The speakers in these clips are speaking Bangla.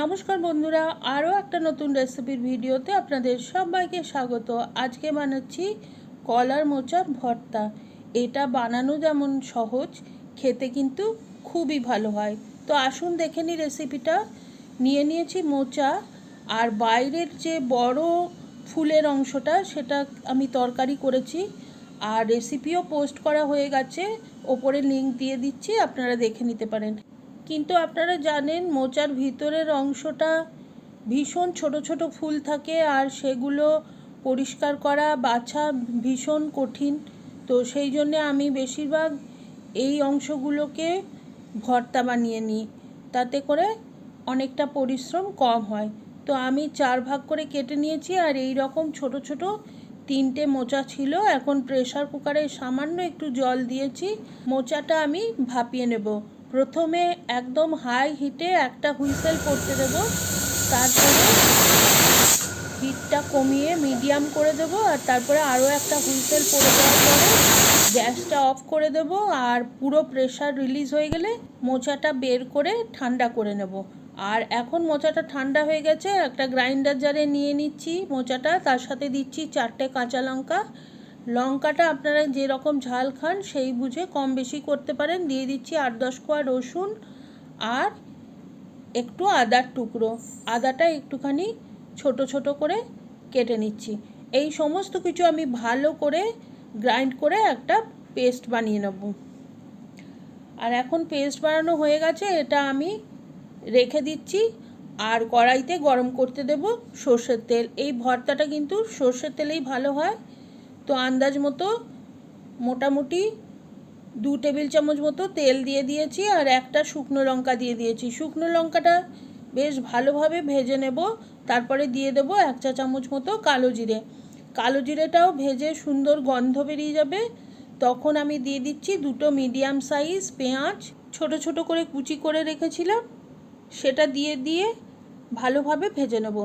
নমস্কার বন্ধুরা, আরও একটা নতুন রেসিপির ভিডিওতে আপনাদের সবাইকে স্বাগত। আজকে বানাচ্ছি কলার মোচার ভর্তা। এটা বানানো যেমন সহজ, খেতে কিন্তু খুবই ভালো হয়। তো আসুন দেখে নিই রেসিপিটা নিয়ে নিয়েছি মোচা, আর বাইরের যে বড় ফুলের অংশটা, সেটা আমি তরকারি করেছি। আর রেসিপিও পোস্ট করা হয়ে গেছে। ওপরে লিঙ্ক দিয়ে দিচ্ছি, আপনারা দেখে নিতে পারেন। কিন্তু আপনারা জানেন, মোচার ভিতরের অংশটা ভীষণ ছোট ছোট ফুল থাকে আর সেগুলো পরিষ্কার করা, বাছা ভীষণ কঠিন। তো সেই জন্যে আমি বেশিরভাগ এই অংশগুলোকে ভর্তা বানিয়ে নিই। তাতে করে অনেকটা পরিশ্রম কম হয়। তো আমি চার ভাগ করে কেটে নিয়েছি আর এই রকম ছোট ছোট তিনটে মোচা ছিল, এখন প্রেশার কুকারে সামান্য একটু জল দিয়েছি, মোচাটা আমি ভাপিয়ে নেব। প্রথমে একদম হাই হিটে একটা হুইসেল করতে দেব, তারপরে হিটটা কমিয়ে মিডিয়াম করে দেব, আর তারপরে আরও একটা হুইসেল পড়ে দেওয়ার পরে গ্যাসটা অফ করে দেব, আর পুরো প্রেশার রিলিজ হয়ে গেলে মোচাটা বের করে ঠান্ডা করে নেব। আর এখন মোচাটা ঠান্ডা হয়ে গেছে, একটা গ্রাইন্ডার জারে নিয়ে নিচ্ছি মোচাটা, তার সাথে দিচ্ছি চারটে কাঁচা লঙ্কা। লঙ্কাটা আপনারা যেরকম ঝাল খান সেই বুঝে কম বেশি করতে পারেন, দিয়ে দিচ্ছি আট দশ কোয়া রসুন আর একটু আদার টুকরো। আদাটা একটুখানি ছোট ছোট করে কেটে নিচ্ছি। এই সমস্ত কিছু আমি ভালো করে গ্রাইন্ড করে একটা পেস্ট বানিয়ে নেব। আর এখন পেস্ট বানানো হয়ে গেছে, এটা আমি রেখে দিচ্ছি। আর কড়াইতে গরম করতে দেব সর্ষের তেল। এই ভর্তাটা কিন্তু সর্ষের তেলেই ভালো হয়। তো আন্দাজ মতো মোটামুটি দু টেবিল চামচ মতো তেল দিয়ে দিয়েছি আর একটা শুকনো লঙ্কা দিয়ে দিয়েছি। শুকনো লঙ্কাটা বেশ ভালোভাবে ভেজে নেব। তারপরে দিয়ে দেব এক চা চামচ মতো কালো জিরে। কালো জিরেটাও ভেজে সুন্দর গন্ধ বেরিয়ে যাবে। তখন আমি দিয়ে দিচ্ছি দুটো মিডিয়াম সাইজ পেঁয়াজ। ছোট ছোট করে কুচি করে রেখেছিলাম। সেটা দিয়ে দিয়ে ভালোভাবে ভেজে নেব।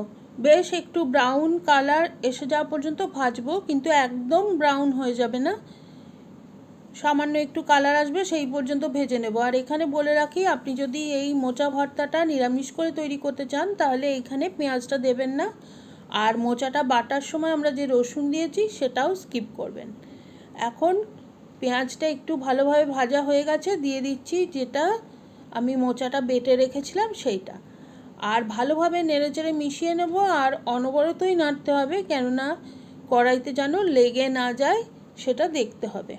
বেশ একটু ব্রাউন কালার এসে যাওয়া পর্যন্ত ভাজবো, কিন্তু একদম ব্রাউন হয়ে যাবে না। সামান্য একটু কালার আসবে, সেই পর্যন্ত ভেজে নেব। আর এখানে বলে রাখি, আপনি যদি এই মোচা ভর্তাটা নিরামিষ করে তৈরি করতে চান, তাহলে এখানে পেঁয়াজটা দেবেন না। আর মোচাটা বাটার সময় আমরা যে রসুন দিয়েছি, সেটাও স্কিপ করবেন। এখন পেঁয়াজটা একটু ভালোভাবে ভাজা হয়ে গেছে, দিয়ে দিচ্ছি যেটা আমি মোচাটা বেটে রেখেছিলাম সেইটা। আর ভালোভাবে নেড়েচেড়ে মিশিয়ে নেব আর অনবরতই নাড়তে হবে কেননা কড়াইতে যেন লেগে না যায় সেটা দেখতে হবে।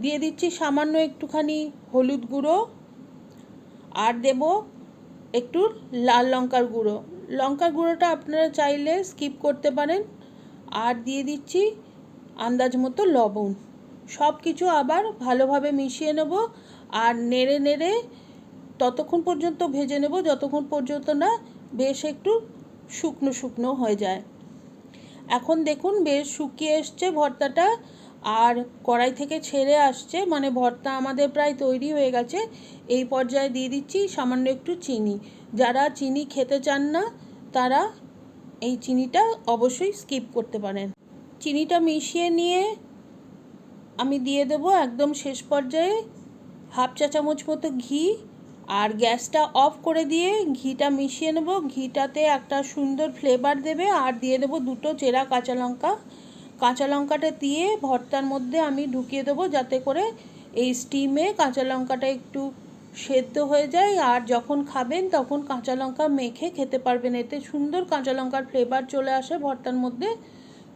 দিয়ে দিচ্ছি সামান্য একটুখানি হলুদ গুঁড়ো আর দেব একটু লাল লঙ্কার গুঁড়ো। লঙ্কার গুঁড়োটা আপনারা চাইলে স্কিপ করতে পারেন। আর দিয়ে দিচ্ছি আন্দাজ মতো লবণ। সব কিছু আবার ভালোভাবে মিশিয়ে নেব আর নেড়ে নেড়ে ততক্ষণ পর্যন্ত ভেজে নেব, যতক্ষণ পর্যন্ত না বেশ একটু শুকনো শুকনো হয়ে যায়। এখন দেখুন বেশ শুকিয়ে এসছে ভর্তাটা, আর কড়াই থেকে ছেড়ে আসছে মানে ভর্তা আমাদের প্রায় তৈরি হয়ে গেছে। এই পর্যায়ে দিয়ে দিচ্ছি সামান্য একটু চিনি। যারা চিনি খেতে চান না, তারা এই চিনিটা অবশ্যই স্কিপ করতে পারেন। চিনিটা মিশিয়ে নিয়ে আমি দিয়ে দেবো একদম শেষ পর্যায়ে হাফ চা চামচ মতো ঘি আর গ্যাসটা অফ করে দিয়ে ঘিটা মিশিয়ে নেব। ঘিটাতে একটা সুন্দর ফ্লেভার দেবে আর দিয়ে দেবো দুটো চেরা কাঁচা লঙ্কা। কাঁচা লঙ্কাটা দিয়ে ভর্তার মধ্যে আমি ঢুকিয়ে দেবো যাতে করে এই স্টিমে কাঁচা লঙ্কাটা একটু সেদ্ধ হয়ে যায়। আর যখন খাবেন তখন কাঁচা লঙ্কা মেখে খেতে পারবেন। এতে সুন্দর কাঁচা লঙ্কার ফ্লেভার চলে আসে ভর্তার মধ্যে।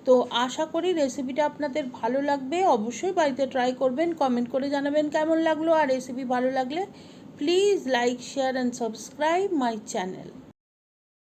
তো আশা করি রেসিপিটা আপনাদের ভালো লাগবে। অবশ্যই বাড়িতে ট্রাই করবেন কমেন্ট করে জানাবেন কেমন লাগল। আর রেসিপি ভালো লাগলে please like share and subscribe my channel